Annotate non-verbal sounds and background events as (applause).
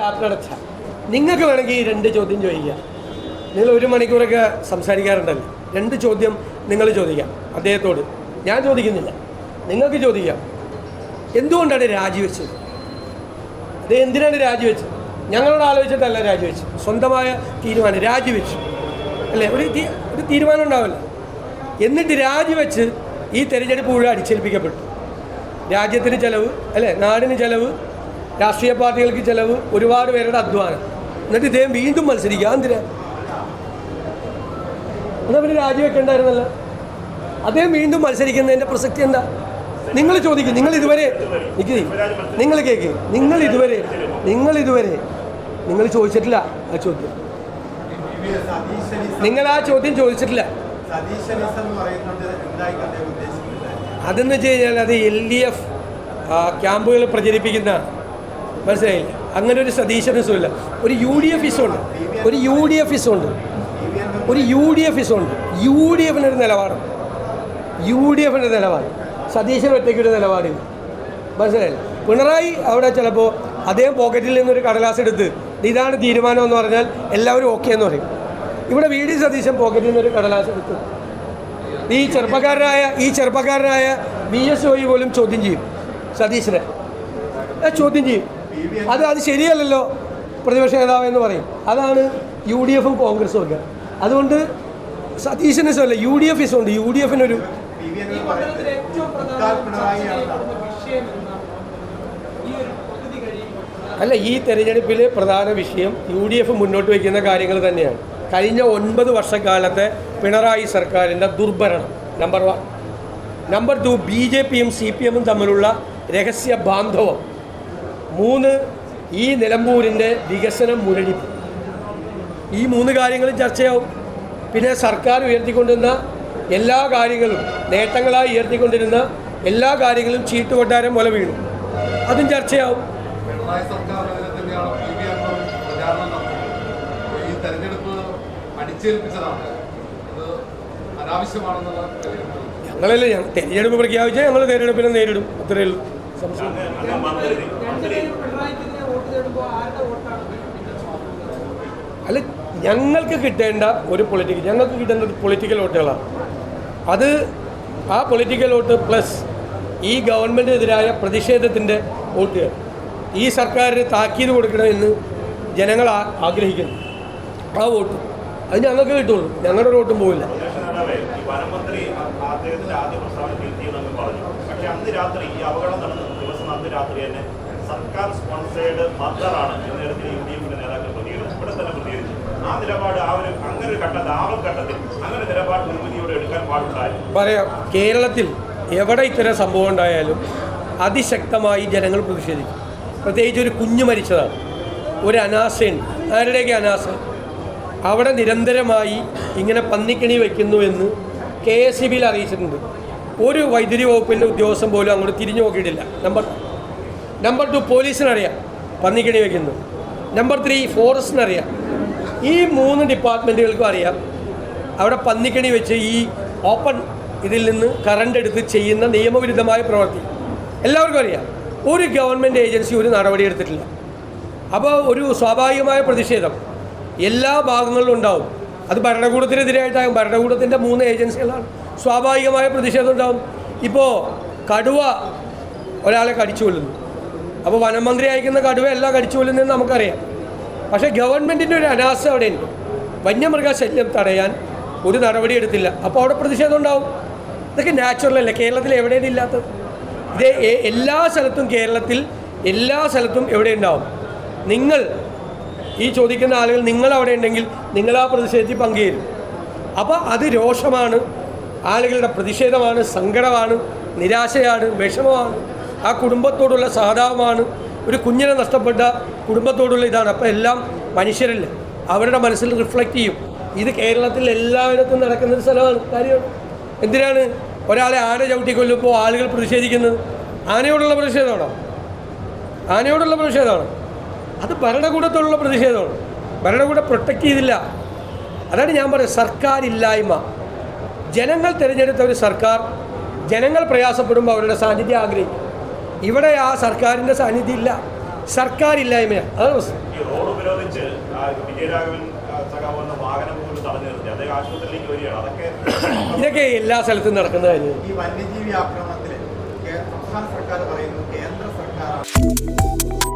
അടച്ച നിങ്ങൾക്ക് വേണമെങ്കിൽ രണ്ട് ചോദ്യം ചോദിക്കാം. നിങ്ങൾ ഒരു മണിക്കൂറൊക്കെ സംസാരിക്കാറുണ്ടല്ലോ. രണ്ട് ചോദ്യം നിങ്ങൾ ചോദിക്കാം അദ്ദേഹത്തോട്. ഞാൻ ചോദിക്കുന്നില്ല. നിങ്ങൾക്ക് ചോദിക്കാം. എന്തുകൊണ്ടാണ് രാജിവെച്ചത്? അദ്ദേഹം എന്തിനാണ് രാജിവെച്ചത്? ഞങ്ങളോട് ആലോചിച്ചിട്ടല്ല രാജിവെച്ചത്. സ്വന്തമായ തീരുമാനം രാജിവെച്ചു. അല്ലേ? ഒരു ഒരു തീരുമാനം ഉണ്ടാവില്ല. എന്നിട്ട് രാജിവെച്ച് ഈ തെരഞ്ഞെടുപ്പ് മുഴുവൻ അടിച്ചേൽപ്പിക്കപ്പെട്ടു. രാജ്യത്തിന് ചിലവ് അല്ലേ? നാടിന് ചിലവ് രാഷ്ട്രീയ പാർട്ടികൾക്ക് ചിലവ് ഒരുപാട് പേരുടെ അധ്വാനം. എന്നിട്ട് ഇദ്ദേഹം വീണ്ടും മത്സരിക്കുക എന്തിനാ? എന്നാൽ പിന്നെ രാജിവെക്കണ്ടായിരുന്നല്ലോ അദ്ദേഹം വീണ്ടും മത്സരിക്കുന്നതിന്റെ പ്രസക്തി എന്താ? നിങ്ങൾ ചോദിക്കും. നിങ്ങൾ ഇതുവരെ നിൽക്കി നിങ്ങൾ കേൾക്കി നിങ്ങൾ ഇതുവരെ. നിങ്ങൾ ഇതുവരെ. നിങ്ങൾ ചോദിച്ചിട്ടില്ല ആ ചോദ്യം. നിങ്ങൾ ആ ചോദ്യം ചോദിച്ചിട്ടില്ല. അതെന്ന് വെച്ച് കഴിഞ്ഞാൽ അത് എൽ ഡി എഫ് ക്യാമ്പുകൾ പ്രചരിപ്പിക്കുന്ന മനസ്സിലായില്ല? അങ്ങനെ ഒരു സതീശനിസമില്ല ഒരു യു ഡി എഫ് ഇസുണ്ട് ഒരു യു ഡി എഫ് ഇസുണ്ട് ഒരു യു ഡി എഫ് ഇസുണ്ട് യു ഡി എഫിനൊരു നിലപാട് യു ഡി എഫിന്റെ നിലപാട്. സതീശൻ ഒറ്റയ്ക്കൊരു നിലപാടില്ല. മനസ്സിലായില്ല? പിണറായി അവിടെ ചിലപ്പോൾ അദ്ദേഹം പോക്കറ്റിൽ നിന്നൊരു കടലാസ് എടുത്ത് ഇതാണ് തീരുമാനം എന്ന് പറഞ്ഞാൽ എല്ലാവരും ഓക്കെ എന്ന് പറയും. ഇവിടെ വി ഡി സതീശൻ പോക്കറ്റിൽ നിന്നൊരു കടലാസ് എടുത്ത്. ഈ ചെറുപ്പക്കാരനായ ഈ ചെറുപ്പക്കാരനായ വി എസ് ഒ പോലും ചോദ്യം ചെയ്യും സതീശനെ. ചോദ്യം ചെയ്യും. അത് അത് ശരിയല്ലല്ലോ പ്രതിപക്ഷ നേതാവ് എന്ന് പറയും. അതാണ് യു ഡി എഫും കോൺഗ്രസും ഒക്കെ. അതുകൊണ്ട് സതീശനിസം അല്ല യു ഡി എഫ് ഇസുണ്ട് യു ഡി എഫിനൊരു അല്ല ഈ തെരഞ്ഞെടുപ്പിൽ പ്രധാന വിഷയം യു ഡി എഫ് മുന്നോട്ട് വയ്ക്കുന്ന കാര്യങ്ങൾ തന്നെയാണ്. കഴിഞ്ഞ ഒൻപത് വർഷക്കാലത്തെ പിണറായി സർക്കാരിന്റെ ദുർഭരണം number one number two B J പിയും സി പി എമ്മും തമ്മിലുള്ള രഹസ്യ ബാന്ധവം. മൂന്ന് ഈ നിലമ്പൂരിന്റെ വികസനം മുരടിപ്പ്. ഈ മൂന്ന് കാര്യങ്ങളും ചർച്ചയാവും. പിന്നെ സർക്കാർ ഉയർത്തിക്കൊണ്ടിരുന്ന എല്ലാ കാര്യങ്ങളും നേട്ടങ്ങളായി ഉയർത്തിക്കൊണ്ടിരുന്ന എല്ലാ കാര്യങ്ങളും ചീട്ടുകൊട്ടാരം പോലെ വീണു. അതും ചർച്ചയാവും. ഞങ്ങളല്ലേ തെരഞ്ഞെടുപ്പ് പ്രഖ്യാപിച്ചാൽ ഞങ്ങൾ തെരഞ്ഞെടുപ്പിനെ നേരിടും. അത്രയേ ഉള്ളൂ. സംശയം അല്ല ഞങ്ങൾക്ക് കിട്ടേണ്ട ഒരു പൊളിറ്റിക്കൽ ഞങ്ങൾക്ക് കിട്ടേണ്ട പൊളിറ്റിക്കൽ വോട്ടുകളാണ്. അത് ആ പൊളിറ്റിക്കൽ വോട്ട് പ്ലസ് ഈ ഗവൺമെന്റിനെതിരായ പ്രതിഷേധത്തിന്റെ വോട്ടുകൾ ഈ സർക്കാരിന് താക്കീത് കൊടുക്കണമെന്ന് ജനങ്ങൾ ആഗ്രഹിക്കുന്നു. ആ വോട്ട്. അത് ഞങ്ങൾക്ക് കിട്ടുള്ളൂ. ഞങ്ങളുടെ വോട്ടും പോവില്ല. നേതാവേ, ഈ വനമന്ത്രി അദ്ദേഹത്തിന്റെ ആദ്യ പ്രസ്താവന തിരുത്തിയെന്നൊക്കെ പറഞ്ഞു. പക്ഷെ അന്ന് രാത്രി ഈ അപകടം നടന്ന ദിവസം അന്ന് രാത്രി തന്നെ സർക്കാർ സ്പോൺസേഡ് മർഡറാണ് എന്ന തരത്തിൽ യു ഡി എഫിന്റെ നേതാക്കൾ പ്രതികരിച്ചു. ഇവിടെ തന്നെ പ്രതികരിച്ചു. ആ നിലപാട് ആ ഒരു അങ്ങനെ ഒരു ഘട്ടത്തിൽ ആവൽ ഘട്ടത്തിൽ അങ്ങനെ നിലപാട് നിർമ്മിതിയോടെ എടുക്കാൻ പാടുണ്ടായിരുന്നു പറയാം കേരളത്തിൽ എവിടെ ഇത്തരം സംഭവം ഉണ്ടായാലും അതിശക്തമായി ജനങ്ങൾ പ്രതിഷേധിക്കും. പ്രത്യേകിച്ച് ഒരു കുഞ്ഞു മരിച്ചതാണ്. ഒരു അനാസയുണ്ട്. ആരുടെയൊക്കെ അനാസ? അവിടെ നിരന്തരമായി ഇങ്ങനെ പന്നിക്കണി വയ്ക്കുന്നു എന്ന് കെ എസ് സി ബിയിൽ അറിയിച്ചിട്ടുണ്ട്. ഒരു വൈദ്യുതി വകുപ്പിന്റെ ഉദ്യോഗസ്ഥൻ പോലും അങ്ങോട്ട് തിരിഞ്ഞു നോക്കിയിട്ടില്ല. നമ്പർ നമ്പർ ടു പോലീസിനറിയാം പന്നിക്കണി വയ്ക്കുന്നു നമ്പർ ത്രീ ഫോറസ്റ്റിനറിയാം. ഈ മൂന്ന് ഡിപ്പാർട്ട്മെന്റുകൾക്കും അറിയാം അവിടെ പന്നിക്കണി വെച്ച് ഈ ഓപ്പൺ ഇതിൽ നിന്ന് കറണ്ട് എടുത്ത് ചെയ്യുന്ന നിയമവിരുദ്ധമായ പ്രവൃത്തി. എല്ലാവർക്കും അറിയാം. ഒരു ഗവൺമെന്റ് ഏജൻസി ഒരു നടപടി എടുത്തിട്ടില്ല. അപ്പോൾ ഒരു സ്വാഭാവികമായ പ്രതിഷേധം. എല്ലാ ഭാഗങ്ങളിലും ഉണ്ടാവും. അത് ഭരണകൂടത്തിനെതിരായിട്ടാകും ഭരണകൂടത്തിന്റെ മൂന്ന് ഏജൻസികളാണ്. സ്വാഭാവികമായ പ്രതിഷേധം ഉണ്ടാവും. ഇപ്പോൾ കടുവ ഒരാളെ കടിച്ചു കൊല്ലുന്നു അപ്പോൾ വനമന്ത്രി അയക്കുന്ന കടുവ എല്ലാം കടിച്ചു കൊല്ലുന്നതെന്ന് നമുക്കറിയാം. പക്ഷേ ഗവൺമെന്റിന്റെ ഒരു അനാസ അവിടെയുണ്ട്. വന്യമൃഗശല്യം തടയാൻ ഒരു നടപടി എടുത്തില്ല അപ്പോൾ അവിടെ പ്രതിഷേധം ഉണ്ടാവും. ഇതൊക്കെ നാച്ചുറൽ അല്ല? കേരളത്തിൽ എവിടെയാണ് ഇല്ലാത്തത്? ഇത് എല്ലാ സ്ഥലത്തും കേരളത്തിൽ എല്ലാ സ്ഥലത്തും എവിടെ ഉണ്ടാവും നിങ്ങൾ ഈ ചോദിക്കുന്ന ആളുകൾ നിങ്ങൾ അവിടെ ഉണ്ടെങ്കിൽ നിങ്ങൾ ആ പ്രതിഷേധത്തിൽ പങ്കുചേരും. അപ്പോൾ അത് രോഷമാണ് ആളുകളുടെ പ്രതിഷേധമാണ് സങ്കടമാണ് നിരാശയാണ് വിഷമമാണ്. ആ കുടുംബത്തോടുള്ള സഹതാപമാണ്. ഒരു കുഞ്ഞിനെ നഷ്ടപ്പെട്ട കുടുംബത്തോടുള്ള ഇതാണ്. അപ്പോൾ എല്ലാം മനുഷ്യരല്ലേ അവരുടെ മനസ്സിൽ റിഫ്ലക്റ്റ് ചെയ്യും. ഇത് കേരളത്തിൽ എല്ലായിടത്തും നടക്കുന്ന ഒരു സ്ഥലമാണ് കാര്യമാണ്. എന്തിനാണ് ഒരാളെ ആന ചവിട്ടിക്കൊല്ലുമ്പോൾ ആളുകൾ പ്രതിഷേധിക്കുന്നത്? ആനയോടുള്ള പ്രതിഷേധമാണോ? ആനയോടുള്ള പ്രതിഷേധമാണ്? അത് ഭരണകൂടത്തോടുള്ള പ്രതിഷേധമാണ്. ഭരണകൂടം പ്രൊട്ടക്റ്റ് ചെയ്തില്ല. അതാണ് ഞാൻ പറയുന്നത്. സർക്കാർ ഇല്ലായ്മ. ജനങ്ങൾ തിരഞ്ഞെടുത്ത ഒരു സർക്കാർ ജനങ്ങൾ പ്രയാസപ്പെടുമ്പോൾ അവരുടെ സാന്നിധ്യം ആഗ്രഹിക്കും. ഇവിടെ ആ സർക്കാരിന്റെ സാന്നിധ്യം ഇല്ല. സർക്കാരില്ലായ്മയാണ് അതാണ് പ്രശ്നം. (coughs) ഇതൊക്കെ എല്ലാ സ്ഥലത്തും നടക്കുന്ന കാര്യം ഈ വന്യജീവി ആക്രമണത്തിൽ സംസ്ഥാന സർക്കാർ പറയുന്നു കേന്ദ്ര സർക്കാർ